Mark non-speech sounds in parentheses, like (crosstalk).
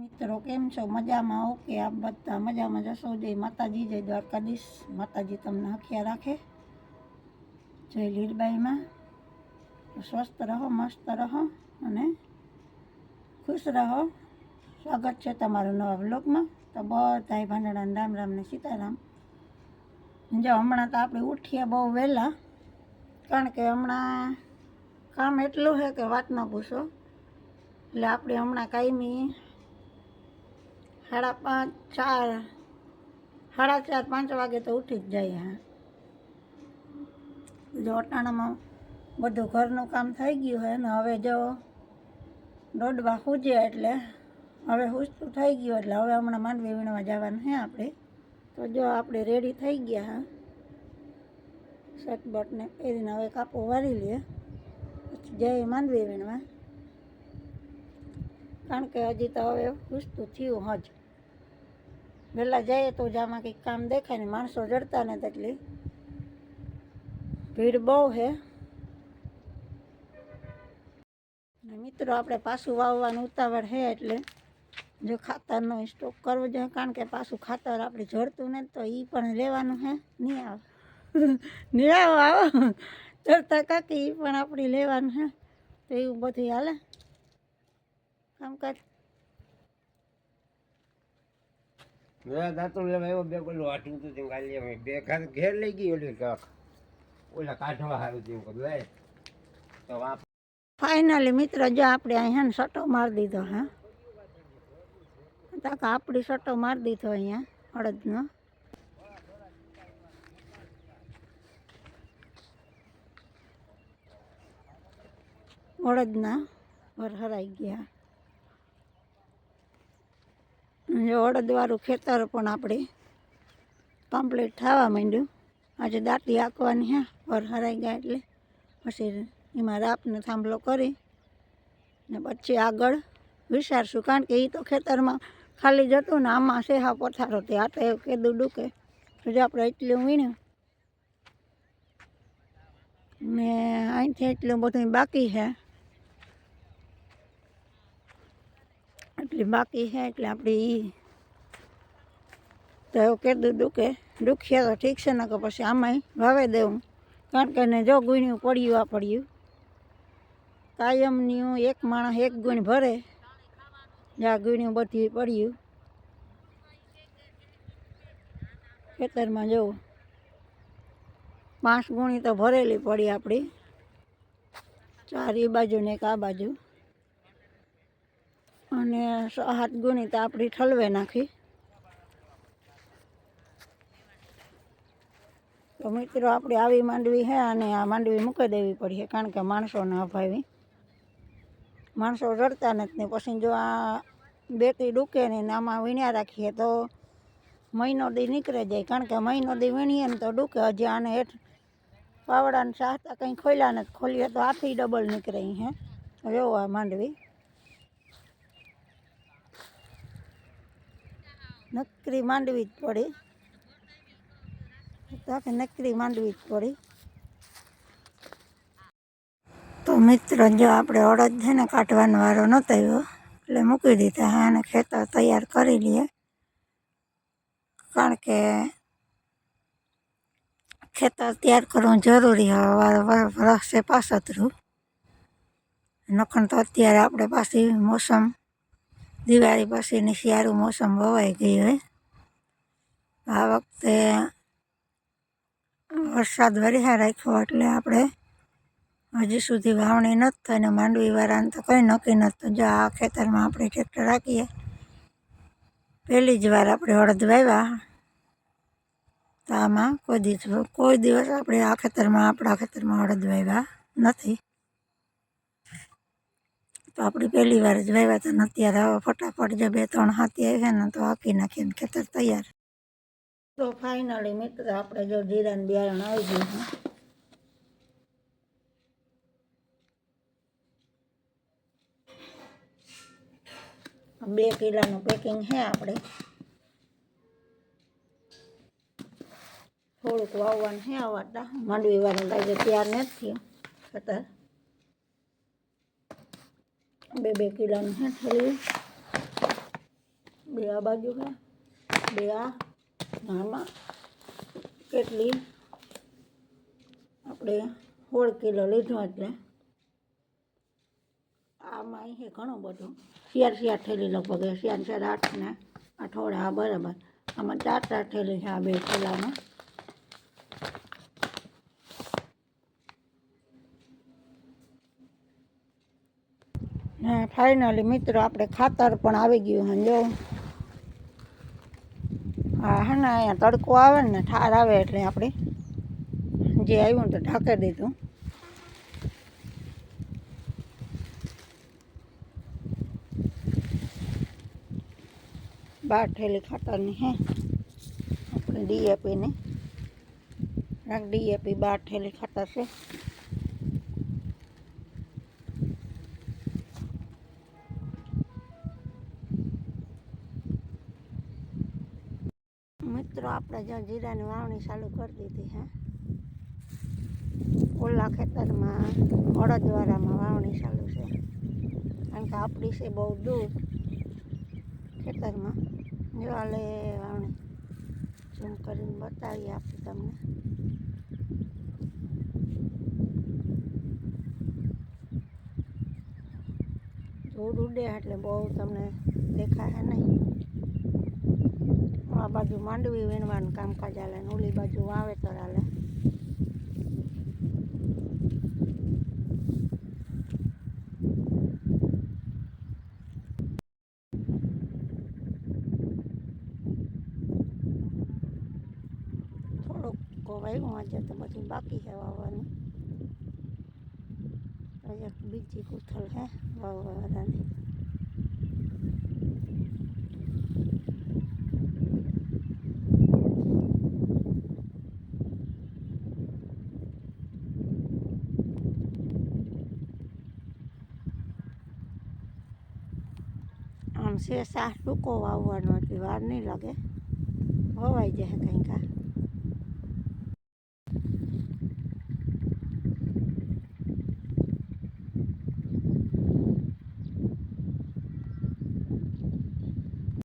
મિત્રો, કેમ છો? મજામાં ઓકે આપ બધા મજામાં જશો જય માતાજી, જય દ્વારકાધીશ. માતાજી તમને હખ્યા રાખે? જય લીરબાઈમાં સ્વસ્થ રહો, મસ્ત રહો અને ખુશ રહો. સ્વાગત છે તમારું નવા બ્લોગમાં તો બધા ભાંડણા રામ રામ ને સીતારામ. જો, હમણાં તો આપણે ઉઠીએ બહુ વહેલા. કારણ કે હમણાં કામ એટલું છે કે વાત ન પૂછો. એટલે આપણે હમણાં કાયમી સાડા પાંચ, ચાર, સાડા ચાર, પાંચ વાગે તો ઉઠી જ જાય હા. જો અટાણામાં બધું ઘરનું કામ થઈ ગયું હોય ને હવે જો દોડવા સૂજ્યા એટલે હવે હુસતું થઈ ગયું એટલે હવે હમણાં માંડવી વીણવા જવાનું છે આપણે. તો જો આપણે રેડી થઈ ગયા હા. શર્ટ બટને પહેરીને હવે કાપો વારી લઈએ પછી જઈએ માંડવી વીણવા. કારણ કે હજી તો હવે હુસતું થયું હજ. વહેલા જઈએ તો જ આમાં કંઈક કામ દેખાય ને માણસો જડતા ને તેટલી ભીડ બહુ છે. મિત્રો, આપણે પાછું વાવવાનું ઉતાવળ છે એટલે જો ખાતરનો સ્ટોક કરવો જોઈએ, કારણ કે પાછું ખાતર આપણે જડતું નથી, તો એ પણ લેવાનું છે. નહીં આવે. (laughs) નહીં આવો. આવો જડતા કાકી એ પણ આપણે લેવાનું છે. તો એવું બધું હાલે. કામકાજ મેં દાંતો લેવા આવ્યો બે પેલું આટલું તો તેમ કાલે અમે બે ઘર ઘેર લઈ ગઈ ઓલી કાક ઓલા કાઢવા સારું તેમ કરું લે તો વાપ ફાઇનલી મિત્ર જો આપણે અહીંયા સટો મારી દીધો હા. તાક આપણી સટો મારી દીધો અહીંયા અડદનો. અડદના વરહરાઈ ગયા. જો અડદવાળું ખેતર પણ આપણે કમ્પ્લીટ થવા માંડ્યું. આજે દાંતી હાંકવાની હે વર હરાઈ ગયા એટલે પછી એમાં રાપને થાંભલો કરી ને પછી આગળ વિચારશું. કારણ કે એ તો ખેતરમાં ખાલી જતું ને આમાં સેહા પથારો. તે આ તો એવું કીધું ડૂકે. જો આપણે એટલું વીણ્યું. ને અહીંથી એટલું બધું બાકી છે. એટલી બાકી છે એટલે આપણે એ તો એવું કીધું દુઃખે દુખ્યા તો ઠીક છે ને કે પછી આમાંય ભાવે દેવું. કારણ કે એને જો ગુણ્યું, પડ્યું આ પડ્યું. કાયમનું એક માણસ એક ગુણ ભરે જ્યાં ગુણ્યું બધી પડ્યું. ખેતરમાં જવું. પાંચ ગુણી તો ભરેલી પડી આપણી ચાર એ બાજુ ને એક આ બાજુ. અને સાત ગુણી તો આપણી ઠલવે નાખી. તો મિત્રો આપણે આવી માંડવી છે અને આ માંડવી મૂકી દેવી પડી કારણ કે માણસોને અભાવી. માણસો રડતા નથી ને પછી જો આ બેટી ડૂકે ને આમાં વીણ્યા રાખીએ તો મહિનો દી નીકળે જાય. કારણ કે મહિનો દી વીણીએ ને તો ડૂકે, હજી આને હેઠ પાવડાને સાહતા કંઈ ખોલ્યા નથી. ખોલીએ તો આથી ડબલ નીકળે હે. જોવો આ માંડવી. નકરી માંડવી જ પડી. તો કે નકરી માંડવી જ પડી. તો મિત્ર, જો આપણે અડદ છે ને કાઢવાનો વારો નહોતો આવ્યો, એટલે મૂકી દીધા હા અને ખેતર તૈયાર કરી લઈએ. કારણ કે ખેતર તૈયાર કરવું જરૂરી હવે વરસે પાસતરું નખણ તો અત્યારે આપણે પાછી મોસમ, દિવાળી પછીની શિયાળું મોસમ વવાઈ ગઈ હોય આ વખતે વરસાદ વરિયા રાખ્યો, એટલે આપણે હજી સુધી વાવણી નથી થઈ ને માંડવીવાળાને તો કંઈ નક્કી નથી જો આ ખેતરમાં આપણે ટ્રેક્ટર રાખીએ, પહેલી જ વાર આપણે હળદ વાવ્યા. તો આમાં કોઈ દિવસ કોઈ દિવસ આપણે આ ખેતરમાં, આપણા ખેતરમાં હળદ વાવ્યા નથી. તો આપણી પહેલી વાર જ વાવ્યા હતા ને અત્યારે હવે ફટાફટ જે બે ત્રણ હાથી આવ્યા ને તો હાકી નાખીને ખેતર તૈયાર. તો ફાઇનલી મિત્ર, આપણે જો જીરાને બિયારણ આવી ગયું છે. બે કિલાનું પેકિંગ છે આપણે. થોડુંક વાવવાનું છે આવતા માંડવી વાળું કાંઈ તૈયાર નથી ખતર બે બે કિલાનું છે બે આ બાજુ બે આ. ને આમાં કેટલી? આપણે સોળ કિલો લીધું એટલે આમાં અહીં છે ઘણું બધું શિયાર શિયાર થેલી લગભગ એ શિયાર શિયાર આઠ ને અઠવાડા આ બરાબર. આમાં ચાર ચાર થેલી છે આ બે થેલામાં. ને ફાઇનલી મિત્રો, આપણે ખાતર પણ આવી ગયું હે જો. હા, હે અહીંયા તડકો આવે ને, ઠાર આવે એટલે આપણે જે આવ્યું તો ઢાંકી દીધું. બાર થેલી ખાતરની હે. આપણે ડીએપીની. ડીએપી બાર થેલી ખાતર છે. આપણે જ્યાં જીરાની વાવણી ચાલુ કરી દીધી હે. ઓલા ખેતરમાં અડદવાળામાં વાવણી ચાલુ છે. કારણ કે આપણી છે બહુ દૂર ખેતરમાં. દિવાલે વાવણી. ઝૂમ કરીને બતાવીએ આપણે તમને. ધૂળ ઉડે એટલે બહુ તમને દેખાય નહીં. આ બાજુ માંડવી વીણવાનું કામકાજ હાલે ને ઓલી બાજુ વાવેતર હાલે. વાવ્યું આજે તો પછી બાકી છે વાવવાનું. બીજી કુથલ હે વાવવાની. સાહ ટૂંકો વાવવાનો એટલે વાર નહીં લાગે. વવાઈ જાય કંઈક આ